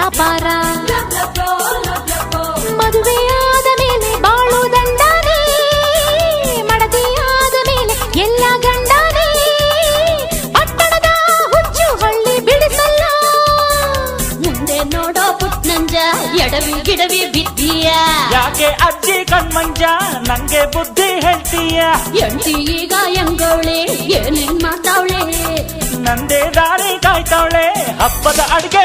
ವ್ಯಾಪಾರ. ಮದುವೆಯಾದ ಮೇಲೆ ಬಾಳು ದಂಡಾನೇ ಮಡದಿಯಾದ ಮೇಲೆ ಎಲ್ಲ ಗಂಡಾನೇ. ಪಟ್ಟಣದ ಹುಚ್ಚು ಹಳ್ಳಿ ಬಿಡಿಸಲ್ಲ. ಮುಂದೆ ನೋಡೋ ಪುಟ್ನಂಜ ಎಡವಿ ಗಿಡವಿ ಬಿದ್ದೀಯ. ಯಾಕೆ ಅಜ್ಜಿ ಕಣ್ಮಂಜ ನಂಗೆ ಬುದ್ಧಿ ಹೇಳ್ತೀಯ? ಎಂಟಿ ಈಗ ಎಂಗೋಳೆ ಏನೇನ್ ಮಾತಾವಳೆ ನಂದೇ ದಾರಿ ಕಾಯ್ತಾವಳೆ ಹಬ್ಬದ ಅಡಿಗೆ